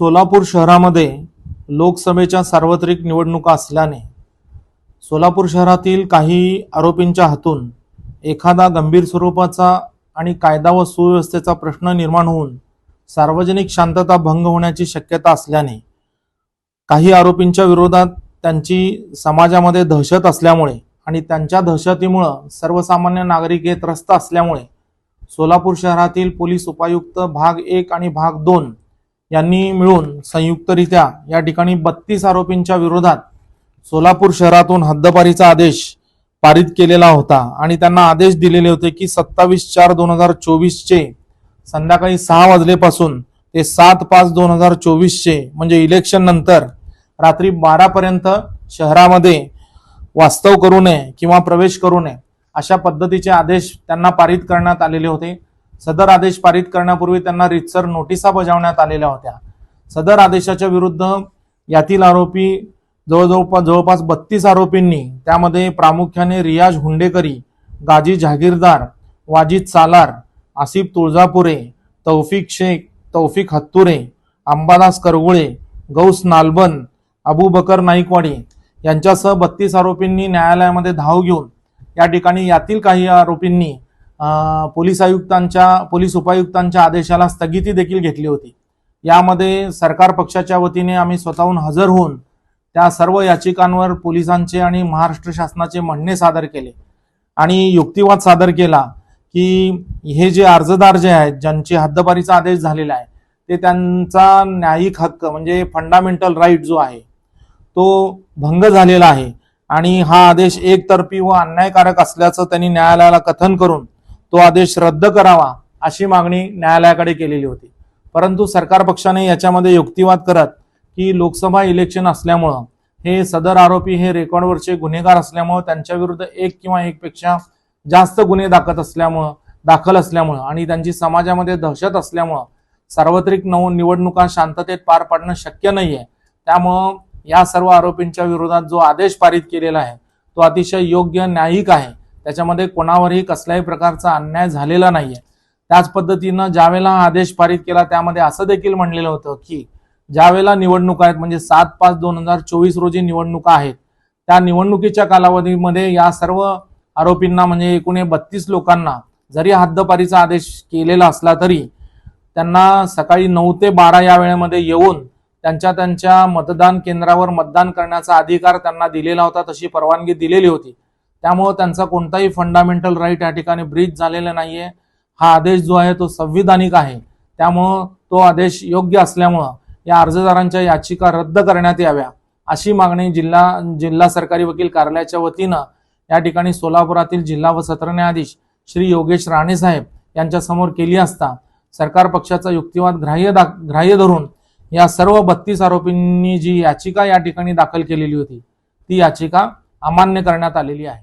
सोलापूर शहरामध्ये लोकसभेच्या सार्वत्रिक निवडणुका असल्याने सोलापूर शहरातील काही आरोपींच्या हातून एखादा गंभीर स्वरूपाचा आणि कायदा व सुव्यवस्थेचा प्रश्न निर्माण होऊन सार्वजनिक शांतता भंग होण्याची शक्यता असल्याने काही आरोपींच्या विरोधात त्यांची समाजामध्ये दहशत असल्यामुळे आणि त्यांच्या दहशतीमुळं सर्वसामान्य नागरिक हे त्रस्त असल्यामुळे सोलापूर शहरातील पोलीस उपायुक्त भाग एक आणि भाग दोन यांनी मिळून संयुक्तरित्या या ठिकाणी बत्तीस आरोपींच्या विरोधात सोलापूर शहरातून हद्दपारीचा आदेश पारित केलेला होता. आणि त्यांना आदेश दिलेले होते की सत्तावीस चार दोन हजार चोवीसचे संध्याकाळी सहा वाजलेपासून ते सात पाच दोन हजार चोवीसचे म्हणजे इलेक्शन नंतर रात्री बारापर्यंत शहरामध्ये वास्तव करू नये किंवा प्रवेश करू नये अशा पद्धतीचे आदेश त्यांना पारित करण्यात आलेले होते. सदर आदेश पारित करण्यापूर्वी त्यांना रितसर नोटिसा बजावण्यात आलेल्या होत्या. सदर आदेशाच्या विरुद्ध यातील आरोपी जवळजवळ जवळपास बत्तीस आरोपींनी त्यामध्ये प्रामुख्याने रियाज हुंडेकरी गाजी जहागीरदार वाजिद सालार आसिफ तुळजापुरे तौफिक शेख तौफिक हत्तुरे अंबादास करगुळे गौस नालबन अबू बकर नाईकवाडी यांच्यासह बत्तीस आरोपींनी न्यायालयामध्ये धाव घेऊन या ठिकाणी यातील काही आरोपींनी पोलीस आयुक्तांच्या पोलीस उपायुक्तांच्या आदेशाला स्थगिती देखील घेतली होती. यामध्ये सरकार पक्षाच्या वतीने आम्ही स्वतःहून हजर होऊन त्या सर्व याचिकांवर पोलिसांचे आणि महाराष्ट्र शासनाचे म्हणणे सादर केले आणि युक्तिवाद सादर केला की हे जे अर्जदार जे आहेत ज्यांची हद्दपारीचा आदेश झालेला आहे ते त्यांचा न्यायिक हक्क म्हणजे फंडामेंटल राईट जो आहे तो भंग झालेला आहे. आणि हा आदेश एकतर्फी व अन्यायकारक असल्याचं त्यांनी न्यायालयाला कथन करून तो आदेश रद्द करावा अशी मागणी न्यायालयाकडे केलेली होती. परंतु सरकार पक्षाने याच्यामध्ये युक्तिवाद करत की लोकसभा इलेक्शन असल्यामुळं हे सदर आरोपी हे रेकॉर्डवरचे गुन्हेगार असल्यामुळं त्यांच्या विरुद्ध एक किंवा एकपेक्षा जास्त गुन्हे दाखत असल्यामुळं दाखल असल्यामुळं आणि त्यांची समाजामध्ये दहशत असल्यामुळं सार्वत्रिक नव निवडणुका शांततेत पार पाडणं शक्य नाही आहे त्यामुळं या सर्व आरोपींच्या विरोधात जो आदेश पारित केलेला आहे तो अतिशय योग्य न्यायिक आहे. त्याच्यामध्ये कोणावरही कसल्याही प्रकारचा अन्याय झालेला नाहीये. त्याच पद्धतीनं ज्यावेळेला हा आदेश पारित केला त्यामध्ये असं देखील म्हणलेलं होतं की ज्यावेळेला निवडणुका आहेत म्हणजे सात पाच दोन हजार चोवीस रोजी निवडणुका आहेत त्या निवडणुकीच्या कालावधीमध्ये या सर्व आरोपींना म्हणजे एकूण बत्तीस लोकांना जरी हद्दपारीचा आदेश केलेला असला तरी त्यांना सकाळी नऊ ते बारा या वेळेमध्ये येऊन त्यांच्या त्यांच्या मतदान केंद्रावर मतदान करण्याचा अधिकार त्यांना दिलेला होता तशी परवानगी दिलेली होती. त्यामुळं त्यांचा कोणताही फंडामेंटल राईट या ठिकाणी ब्रीच झालेला नाहीये. हा आदेश जो आहे तो संविधानिक आहे. त्यामुळं तो आदेश योग्य असल्यामुळं या अर्जदारांच्या याचिका रद्द करण्यात याव्या अशी मागणी जिल्हा जिल्हा सरकारी वकील कार्यालयाच्या वतीनं या ठिकाणी सोलापुरातील जिल्हा व सत्र न्यायाधीश श्री योगेश राणे साहेब यांच्या समोर केली असता सरकार पक्षाचा युक्तिवाद ग्राह्य दा ग्राह्य धरून या सर्व बत्तीस आरोपींनी जी याचिका या ठिकाणी दाखल केलेली होती ती याचिका अमान्य करण्यात आलेली आहे.